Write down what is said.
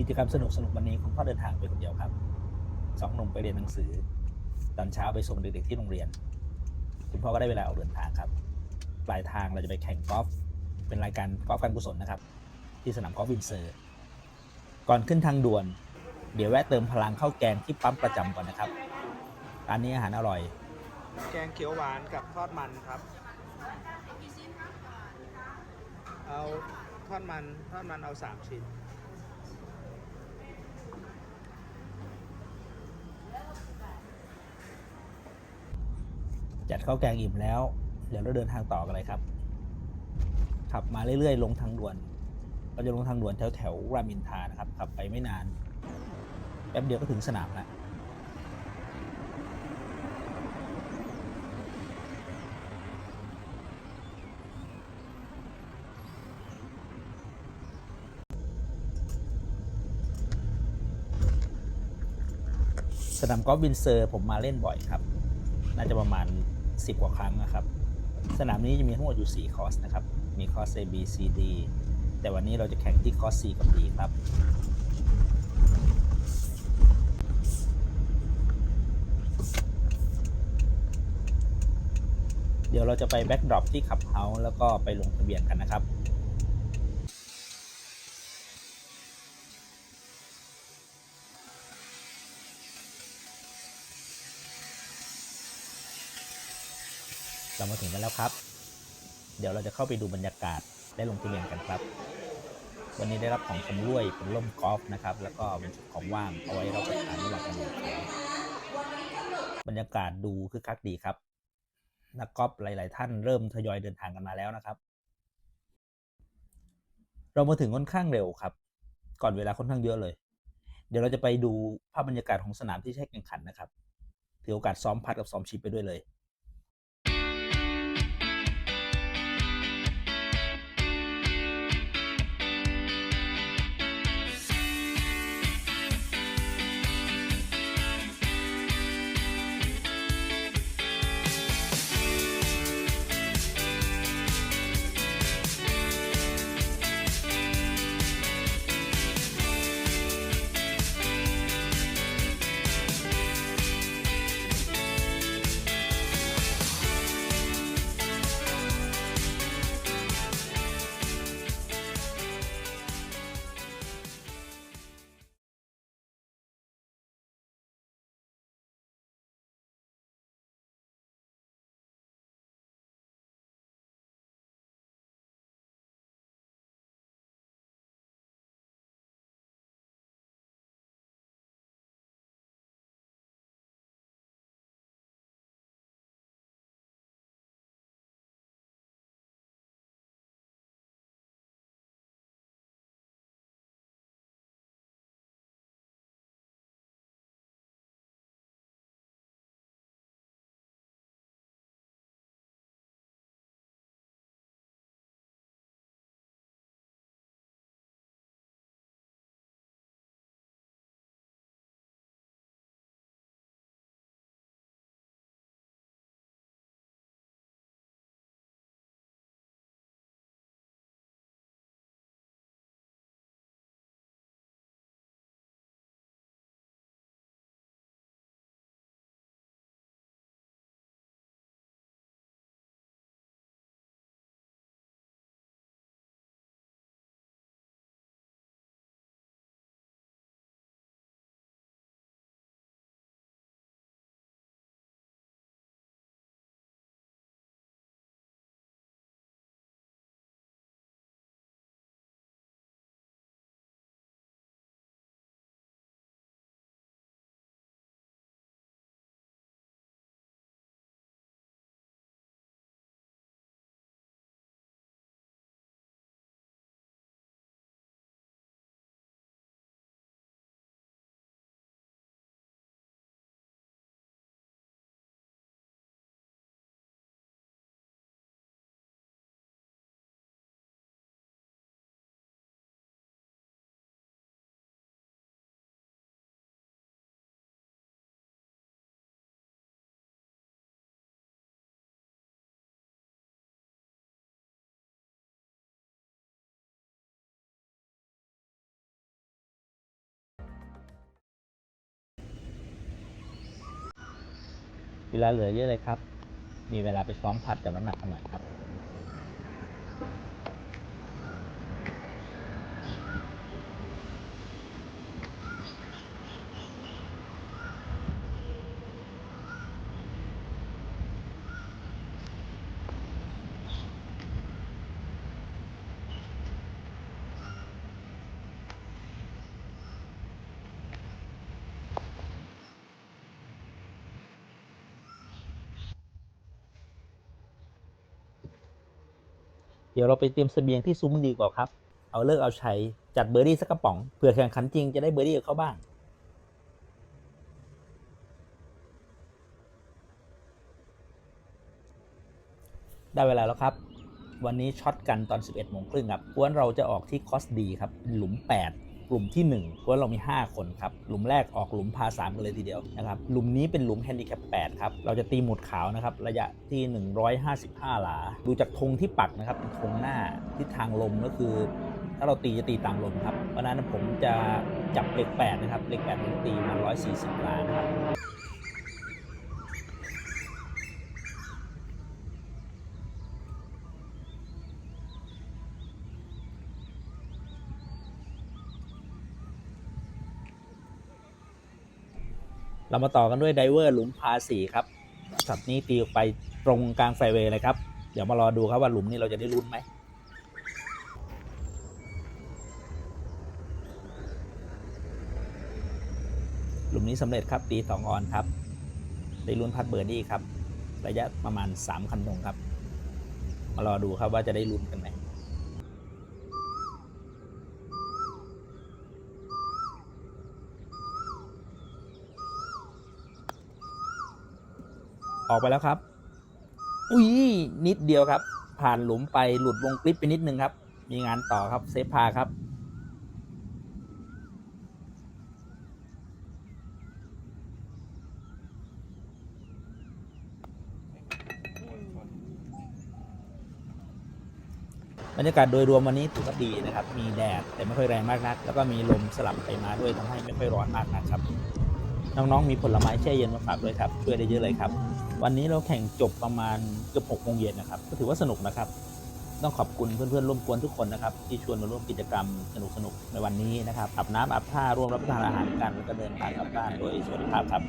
กิจกรรมสนุกสนุกวันนี้คุณพ่อเดินทางไปคนเดียวครับสองหนุ่มไปเรียนหนังสือ ตอนเช้าไปส่งเด็กๆที่โรงเรียน คุณพ่อก็ได้เวลาออกเดินทางครับ ปลายทางเราจะไปแข่งกอล์ฟเป็นรายการกอล์ฟการกุศลนะครับ ที่สนามกอล์ฟวินเซอร์ ก่อนขึ้นทางด่วน เดี๋ยวแวะเติมพลังข้าวแกงที่ปั๊มประจำก่อนนะครับร้านนี้อาหารอร่อย แกงเขียวหวานกับทอดมันครับเอาทอดมันทอดมันเอาสามชิ้น จัดข้าวแกงอิ่มแล้ว เดี๋ยวเราเดินทางต่อกันเลยครับ ขับมาเรื่อยๆ ลงทางด่วน เราจะลงทางด่วนแถวแถวๆรามินทานะครับ ขับไปไม่นาน แป๊บเดียวก็ถึงสนามแล้วสนามกอล์ฟวินเซอร์ผมมาเล่นบ่อยครับ น่าจะประมาณ 10 กว่าครั้งนะครับ สนามนี้จะมีทั้งหมดอยู่ 4 คอร์สนะครับ มีคอร์ส A B C D แต่วันนี้เราจะแข่งที่คอร์ส C กับ D ครับเดี๋ยวเราจะไปแบ็กดรอปที่ขับเฮาแล้วก็ไปลงทะเบียนกันนะครับ เรามาถึงกันแล้วครับ เดี๋ยวเราจะเข้าไปดูบรรยากาศได้ลงทะเบียนกันครับ วันนี้ได้รับของชำร่วยเป็นร่มกอล์ฟนะครับ แล้วก็เป็นชุดของว่างเอาไว้รับประทานระหว่างกันบรรยากาศดูคึกคักดีครับ นักกอล์ฟหลาย ๆ ท่านเริ่มทยอยเดินทางกันมาแล้วนะครับ เรามาถึงค่อนข้างเร็วครับ ก่อนเวลาค่อนข้างเยอะเลย เดี๋ยวเราจะไปดูภาพบรรยากาศของสนามที่ใช้แข่งขันนะครับถือโอกาสซ้อมพัดกับซ้อมชิปไปด้วยเลย เวลาเหลือเยอะเลยครับ มีเวลาไปซ้อมพัดกับน้ำหนักกันหน่อยครับ เดี๋ยวเราไปเตรียมเสบียงที่ซุ้มดีกว่าครับ เอาเลิกเอาใช้จัดเบอร์ดี้สักกระป๋องเผื่อแข่งขันจริงจะได้เบอร์ดี้กับเขาบ้าง ได้เวลาแล้วครับ วันนี้ช็อตกันตอน 11โมงครึ่งครับกวนเราจะออกที่คอสดีครับ หลุม 8 กลุ่มที่1กวนเรามี 5 คนครับหลุมแรกออกหลุมพา3กันเลยทีเดียวนะครับหลุมนี้เป็นหลุมแฮนดิแคป8ครับเราจะตีหมุดขาวนะครับระยะที่ 155 หลา ดูจากธงที่ปักนะครับเป็นธงหน้าทิศทางลมก็คือ ถ้าเราตีจะตีตามลมครับเพราะฉะนั้นผมจะจับเลข8นะครับเลข8ผมตีมา140 หลานะครับ เรามาต่อกันด้วยไดเวอร์หลุมพาสีครับสับนี้ตีออกไปตรงกลางไฟเวย์เลยครับ เดี๋ยวมารอดูครับว่าหลุมนี้เราจะได้ลุ้นไหมหลุมนี้สำเร็จครับตีสองออนครับ ได้ลุ้นพัดเบอร์ดี้ครับ ระยะประมาณ 3 คันธงครับ มารอดูครับว่าจะได้ลุ้นกันไหม ออกไปแล้วครับ อุ้ยนิดเดียวครับ ผ่านหลุมไปหลุดวงคลิปไปนิดนึงครับ มีงานต่อครับเซฟพาครับบรรยากาศโดยรวมวันนี้ถือว่าดีนะครับ มีแดดแต่ไม่ค่อยแรงมากนัก แล้วก็มีลมสลับไปมาด้วยทำให้ไม่ค่อยร้อนมากนะครับ น้องๆมีผลไม้แช่เย็นมาฝากด้วยครับ ช่วยได้เยอะเลยครับ วันนี้เราแข่งจบประมาณเกือบหกโมงเย็นนะครับ ก็ถือว่าสนุกนะครับ ต้องขอบคุณเพื่อนๆร่วมกวนทุกคนนะครับ ที่ชวนมาร่วมกิจกรรมสนุกๆในวันนี้นะครับอาบน้ำอาบท่าร่วมรับประทานอาหารกันแล้วก็เดินทางกลับบ้านโดยสวัสดิภาพครับ